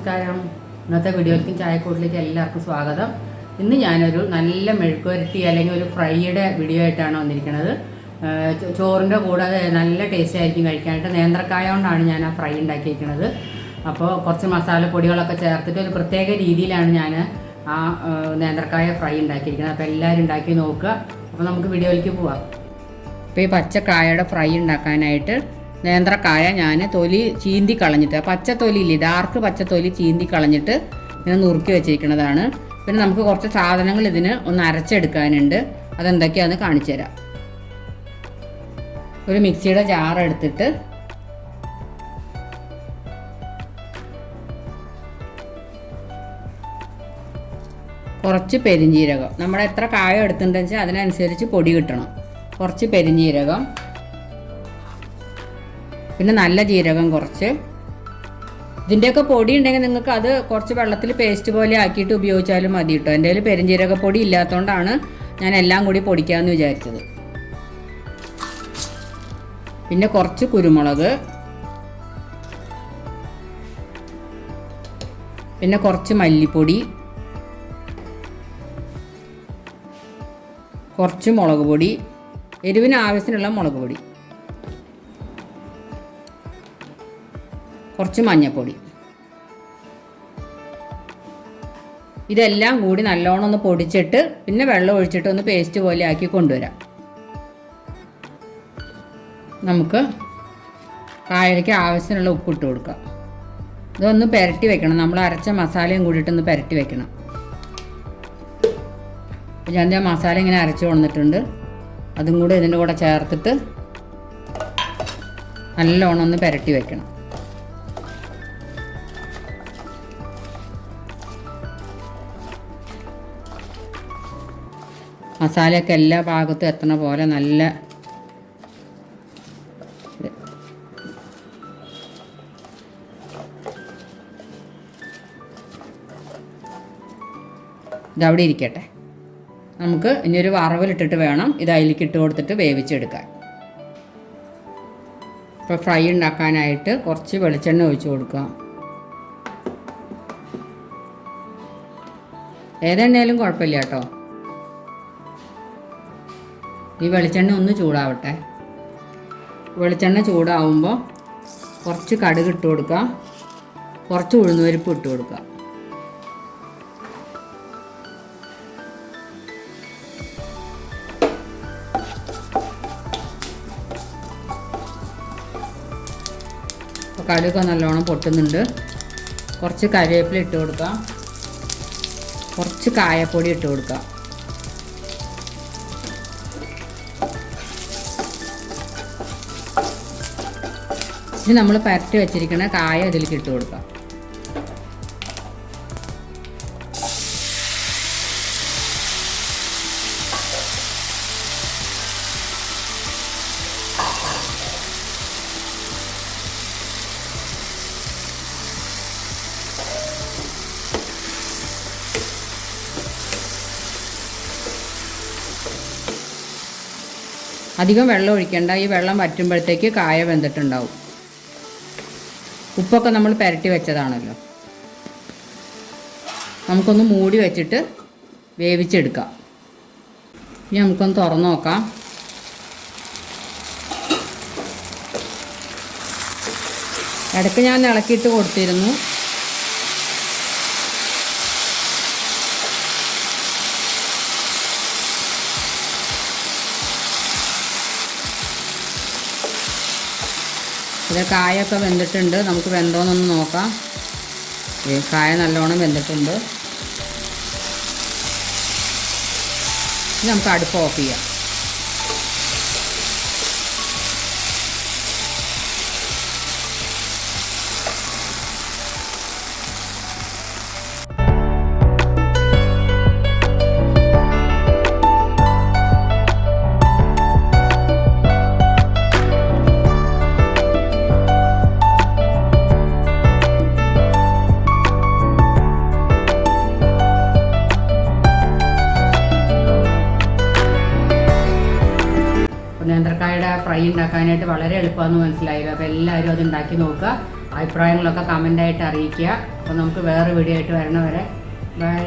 നമസ്കാരം. ഇന്നത്തെ വീഡിയോയിലേക്കും ചായക്കൂട്ടിലേക്ക് എല്ലാവർക്കും സ്വാഗതം. ഇന്ന് ഞാനൊരു നല്ല മെഴുക്കുവരട്ടി അല്ലെങ്കിൽ ഒരു ഫ്രൈയുടെ വീഡിയോ ആയിട്ടാണ് വന്നിരിക്കുന്നത്. ചോറിന്റെ കൂടെ നല്ല ടേസ്റ്റ് ആയിരിക്കും കഴിക്കാനായിട്ട്. നേന്ത്രക്കായ കൊണ്ടാണ് ഞാൻ ആ ഫ്രൈ ഉണ്ടാക്കിയിരിക്കുന്നത്. അപ്പോൾ കുറച്ച് മസാലപ്പൊടികളൊക്കെ ചേർത്തിട്ട് ഒരു പ്രത്യേക രീതിയിലാണ് ഞാൻ ആ നേന്ത്രക്കായ ഫ്രൈ ഉണ്ടാക്കിയിരിക്കുന്നത്. അപ്പോൾ എല്ലാവരും ഉണ്ടാക്കി നോക്കുക. അപ്പോൾ നമുക്ക് വീഡിയോയിലേക്ക് പോവാം. അപ്പോൾ ഈ പച്ചക്കായയുടെ ഫ്രൈ ഉണ്ടാക്കാനായിട്ട് നേന്ത്രക്കായ ഞാൻ തൊലി ചീന്തി കളഞ്ഞിട്ട് പച്ച തൊലിയില്ലേ ഡാർക്ക് പച്ച തൊലി ചീന്തി കളഞ്ഞിട്ട് ഇങ്ങനെ നുറുക്കി വെച്ചിരിക്കുന്നതാണ്. പിന്നെ നമുക്ക് കുറച്ച് സാധനങ്ങൾ ഇതിന് ഒന്ന് അരച്ചെടുക്കാനുണ്ട്. അതെന്തൊക്കെയാണെന്ന് കാണിച്ചു തരാം. ഒരു മിക്സിയുടെ ജാർ എടുത്തിട്ട് കുറച്ച് പെരിഞ്ജീരകം. നമ്മൾ എത്ര കായ എടുത്തിട്ടുണ്ടെന്ന് വെച്ചാൽ അതിനനുസരിച്ച് പൊടി കിട്ടണം. കുറച്ച് പെരിഞ്ജീരകം. പിന്നെ നല്ല ജീരകം കുറച്ച്. ഇതിന്റെയൊക്കെ പൊടി ഉണ്ടെങ്കിൽ നിങ്ങൾക്ക് അത് കുറച്ച് വെള്ളത്തിൽ പേസ്റ്റ് പോലെ ആക്കിയിട്ട് ഉപയോഗിച്ചാലും മതി കേട്ടോ എന്റെ കയ്യിൽ പെരുംജീരക പൊടി ഇല്ലാത്തതുകൊണ്ടാണ് ഞാൻ എല്ലാം കൂടി പൊടിക്കാമെന്ന് വിചാരിച്ചത്. പിന്നെ കുറച്ച് കുരുമുളക്. പിന്നെ കുറച്ച് മല്ലിപ്പൊടി. കുറച്ച് മുളക് പൊടി. എരിവിന് ആവശ്യത്തിനുള്ള മുളക് പൊടി. കുറച്ച് മഞ്ഞൾപ്പൊടി ഇതെല്ലാം കൂടി നല്ലോണം ഒന്ന് പൊടിച്ചിട്ട് പിന്നെ വെള്ളം ഒഴിച്ചിട്ട് ഒന്ന് പേസ്റ്റ് പോലെ ആക്കി കൊണ്ടുവരാം. നമുക്ക് കായലയ്ക്ക് ആവശ്യത്തിനുള്ള ഉപ്പിട്ട് കൊടുക്കാം. ഇതൊന്ന് പുരട്ടി വെക്കണം. നമ്മൾ അരച്ച മസാലയും കൂടിയിട്ടൊന്ന് പുരട്ടി വെക്കണം. ഞാൻ മസാല ഇങ്ങനെ അരച്ച് കൊണ്ടിട്ടുണ്ട് അതും കൂടെ ഇതിന്റെ കൂടെ ചേർത്തിട്ട് നല്ലോണം ഒന്ന് പുരട്ടി വെക്കണം. മസാലയൊക്കെ എല്ലാ ഭാഗത്തും എത്തണ പോലെ നല്ല ഇതവിടെ ഇരിക്കട്ടെ. നമുക്ക് ഇനി ഒരു വറവിലിട്ടിട്ട് വേണം. ഇത് അതിലേക്ക് ഇട്ട് കൊടുത്തിട്ട് വേവിച്ചെടുക്കാൻ. ഇപ്പോൾ ഫ്രൈ ഉണ്ടാക്കാനായിട്ട് കുറച്ച് വെളിച്ചെണ്ണ ഒഴിച്ചു കൊടുക്കുക ഏതെണ്ണയാലും കുഴപ്പമില്ല കേട്ടോ. ഈ വെളിച്ചെണ്ണ ഒന്ന് ചൂടാവട്ടെ. വെളിച്ചെണ്ണ ചൂടാവുമ്പോൾ കുറച്ച് കടുക് ഇട്ട് കൊടുക്കുക കുറച്ച് ഉഴുന്നുപരിപ്പ് ഇട്ട് കൊടുക്കുക അപ്പോൾ കടുക് നല്ലോണം പൊട്ടുന്നുണ്ട്. കുറച്ച് കറിവേപ്പില ഇട്ട് കൊടുക്കാം. കുറച്ച് കായപ്പൊടി ഇട്ട് കൊടുക്കാം. ഇനി നമ്മൾ പരട്ടി വെച്ചിരിക്കുന്ന കായ ഇതിലേക്ക് ഇട്ട് കൊടുക്കാം. അധികം വെള്ളം ഒഴിക്കേണ്ട. ഈ വെള്ളം വറ്റുമ്പോഴത്തേക്ക് കായ വെന്തിട്ടുണ്ടാവും. ഉപ്പൊക്കെ നമ്മൾ പുരട്ടി വെച്ചതാണല്ലോ. നമുക്കൊന്ന് മൂടി വെച്ചിട്ട് വേവിച്ചെടുക്കാം. ഇനി നമുക്കൊന്ന് തുറന്നു നോക്കാം. ഇടയ്ക്ക് ഞാൻ ഇളക്കിയിട്ട് കൊടുത്തിരുന്നു. ഇത് കായൊക്കെ വെന്തിട്ടുണ്ട്. നമുക്ക് വെന്തോന്നൊന്ന് നോക്കാം. കായ നല്ലോണം വെന്തിട്ടുണ്ട്. നമുക്ക് അടുപ്പ് ഓഫ് ചെയ്യാം. നേന്ത്രക്കായുടെ ഫ്രൈ ഉണ്ടാക്കാനായിട്ട് വളരെ എളുപ്പമെന്ന് മനസ്സിലായി അപ്പോൾ എല്ലാവരും അത് ഉണ്ടാക്കി നോക്കുക. അഭിപ്രായങ്ങളൊക്കെ കമന്റായിട്ട് അറിയിക്കുക. അപ്പോൾ നമുക്ക് വേറെ വീഡിയോ ആയിട്ട് വരണവരെ. ബൈ